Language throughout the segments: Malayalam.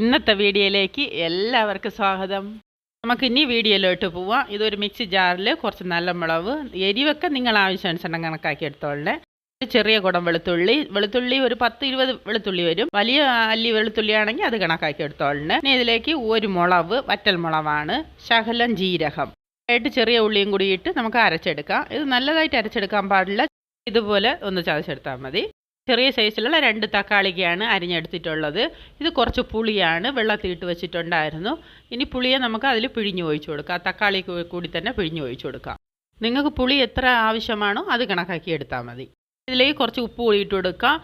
ഇന്നത്തെ വീഡിയോയിലേക്ക് എല്ലാവർക്കും സ്വാഗതം. നമുക്ക് ഇനി വീഡിയോയിലോട്ട് പോവാം. ഇതൊരു മിക്സി ജാറിൽ കുറച്ച് നല്ല മുളക് എരിവൊക്കെ നിങ്ങൾ ആവശ്യാനുസരണം കണക്കാക്കി എടുത്തോളേ ഒരു ചെറിയ കുടം വെളുത്തുള്ളി വെളുത്തുള്ളി ഒരു പത്ത് ഇരുപത് വെളുത്തുള്ളി വരും. വലിയ അല്ലി വെളുത്തുള്ളി ആണെങ്കിൽ അത് കണക്കാക്കി എടുത്തോളേ പിന്നെ ഇതിലേക്ക് ഒരു മുളവ് വറ്റൽ മുളവാണ് ശകലം ജീരകം. ആയിട്ട് ചെറിയ ഉള്ളിയും കൂടിയിട്ട് നമുക്ക് അരച്ചെടുക്കാം. ഇത് നല്ലതായിട്ട് അരച്ചെടുക്കാൻ പാടില്ല. ഇതുപോലെ ഒന്ന് ചതച്ചെടുത്താൽ മതി. ചെറിയ സൈസിലുള്ള രണ്ട് തക്കാളിക്കാണ് അരിഞ്ഞെടുത്തിട്ടുള്ളത്. ഇത് കുറച്ച് പുളിയാണ് വെള്ളത്തിലിട്ട് വെച്ചിട്ടുണ്ടായിരുന്നു. ഇനി പുളിയെ നമുക്ക് അതിൽ പിഴിഞ്ഞു ഒഴിച്ചു കൊടുക്കാം. തക്കാളി കൂടി തന്നെ പിഴിഞ്ഞു ഒഴിച്ചു കൊടുക്കാം. നിങ്ങൾക്ക് പുളി എത്ര ആവശ്യമാണോ അത് കണക്കാക്കി എടുത്താൽ മതി. ഇതിലേക്ക് കുറച്ച് ഉപ്പ് കൂടി ഇട്ട് കൊടുക്കാം.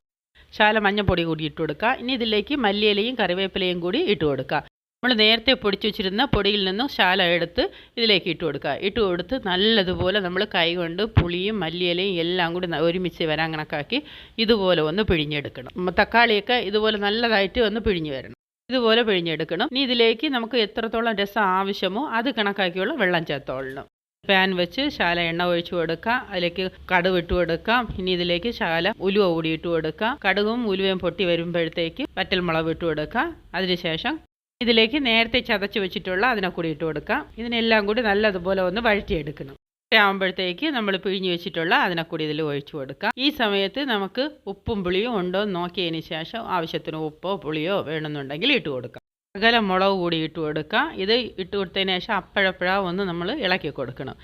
ശാല മഞ്ഞപ്പൊടി കൂടി ഇട്ട് കൊടുക്കാം. ഇനി ഇതിലേക്ക് മല്ലിയിലയും കറിവേപ്പിലയും കൂടി ഇട്ട് കൊടുക്കുക നമ്മൾ നേരത്തെ പൊടിച്ചു വെച്ചിരുന്ന പൊടിയിൽ നിന്നും ശാല എടുത്ത് ഇതിലേക്ക് ഇട്ട് കൊടുക്കുക. ഇട്ട് കൊടുത്ത് നല്ലതുപോലെ നമ്മൾ കൈകൊണ്ട് പുളിയും മല്ലിയിലയും എല്ലാം കൂടി ഒരുമിച്ച് വരാൻ കണക്കാക്കി ഇതുപോലെ ഒന്ന് പിഴിഞ്ഞെടുക്കണം. തക്കാളിയൊക്കെ ഇതുപോലെ നല്ലതായിട്ട് ഒന്ന് പിഴിഞ്ഞു വരണം. ഇതുപോലെ പിഴിഞ്ഞെടുക്കണം. ഇനി ഇതിലേക്ക് നമുക്ക് എത്രത്തോളം രസം ആവശ്യമോ അത് കണക്കാക്കിയുള്ള വെള്ളം ചേർത്തോളണം പാൻ വെച്ച് ശാല എണ്ണ ഒഴിച്ചു കൊടുക്കുക. അതിലേക്ക് കടുക് ഇട്ട് കൊടുക്കാം ഇനി ഇതിലേക്ക് ശാല ഉലുവ കൂടി ഇട്ട് കൊടുക്കാം കടുകും ഉലുവയും പൊട്ടി വരുമ്പോഴത്തേക്ക് വറ്റൽമുളക് ഇട്ട് കൊടുക്കാം അതിനുശേഷം ഇതിലേക്ക് നേരത്തെ ചതച്ച് വെച്ചിട്ടുള്ള അതിനെ കൂടി ഇട്ട് കൊടുക്കാം. ഇതിനെല്ലാം കൂടി നല്ലതുപോലെ ഒന്ന് വഴറ്റിയെടുക്കണം. ആകുമ്പോഴത്തേക്ക് നമ്മൾ പിഴിഞ്ഞ് വെച്ചിട്ടുള്ള അതിനെ കൂടി ഇതിൽ ഒഴിച്ചു കൊടുക്കാം. ഈ സമയത്ത് നമുക്ക് ഉപ്പും പുളിയും ഉണ്ടോ എന്ന് നോക്കിയതിന് ശേഷം ആവശ്യത്തിന് ഉപ്പോ പുളിയോ വേണമെന്നുണ്ടെങ്കിൽ ഇട്ട് കൊടുക്കാം. അകല മുളക് കൂടി ഇട്ട് കൊടുക്കാം. ഇത് ഇട്ട് കൊടുത്തതിന് ശേഷം അപ്പോഴപ്പോഴാ ഒന്ന് നമ്മൾ ഇളക്കി കൊടുക്കണം.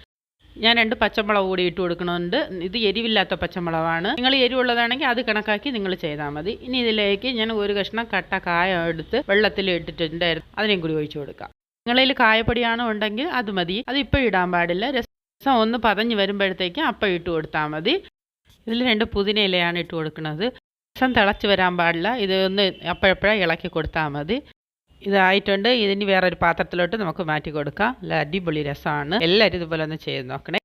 ഞാൻ രണ്ട് പച്ചമുളക് കൂടി ഇട്ട് കൊടുക്കണമുണ്ട് ഇത് എരിവില്ലാത്ത പച്ചമുളകാണ്. നിങ്ങൾ എരിവുള്ളതാണെങ്കിൽ അത് കണക്കാക്കി നിങ്ങൾ ചെയ്താൽ മതി. ഇനി ഇതിലേക്ക് ഞാൻ ഒരു കഷ്ണം കട്ട കായ എടുത്ത് വെള്ളത്തിൽ ഇട്ടിട്ടുണ്ടായിരുന്നു. അതിനെയും കൂടി ഒഴിച്ചു കൊടുക്കാം. നിങ്ങളിൽ കായപ്പൊടിയാണോ ഉണ്ടെങ്കിൽ അത് മതി. അത് ഇപ്പോൾ ഇടാൻ പാടില്ല. രസം ഒന്ന് പതഞ്ഞ് വരുമ്പോഴത്തേക്ക് അപ്പം ഇട്ട് കൊടുത്താൽ മതി. ഇതിൽ രണ്ട് പുതിന ഇലയാണ് ഇട്ട് കൊടുക്കുന്നത് രസം തിളച്ച് വരാൻ പാടില്ല. ഇത് ഒന്ന് അപ്പോഴപ്പോഴേ ഇളക്കി കൊടുത്താൽ മതി. ഇതായിട്ടുണ്ട്. ഇതിന് വേറൊരു പാത്രത്തിലോട്ട് നമുക്ക് മാറ്റി കൊടുക്കാം. നല്ല അടിപൊളി രസമാണ്. എല്ലാവരും ഇതുപോലെ ഒന്ന് ചെയ്ത് നോക്കണേ.